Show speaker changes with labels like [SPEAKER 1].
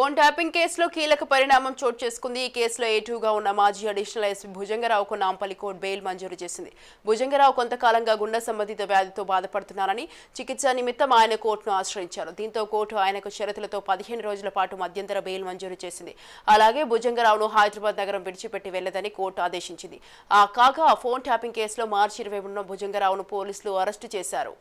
[SPEAKER 1] Phone tapping కేసులో కీలక పరిణామం చోటు చేసుకుంది. ఈ కేసులో ఏటూగా ఉన్న మాజీ అడిషనల్ ఎస్పీ భుజంగరావుకు నాంపల్లి కోర్టు బెయిల్ మంజూరు చేసింది. భుజంగరావు కొంతకాలంగా గుండె సంబంధిత వ్యాధితో బాధపడుతున్నారని చికిత్స నిమిత్తం ఆయన కోర్టును ఆశ్రయించారు. దీంతో కోర్టు ఆయనకు షరతులతో పదిహేను రోజుల పాటు మధ్యంతర బెయిల్ మంజూరు చేసింది. అలాగే భుజంగరావును హైదరాబాద్ నగరం విడిచిపెట్టి వెళ్ళదని కోర్టు ఆదేశించింది. ఆ కాగా ఫోన్ ట్యాపింగ్ కేసులో మార్చి ఇరవై ఉన్న భుజంగరావును పోలీసులు అరెస్టు చేశారు.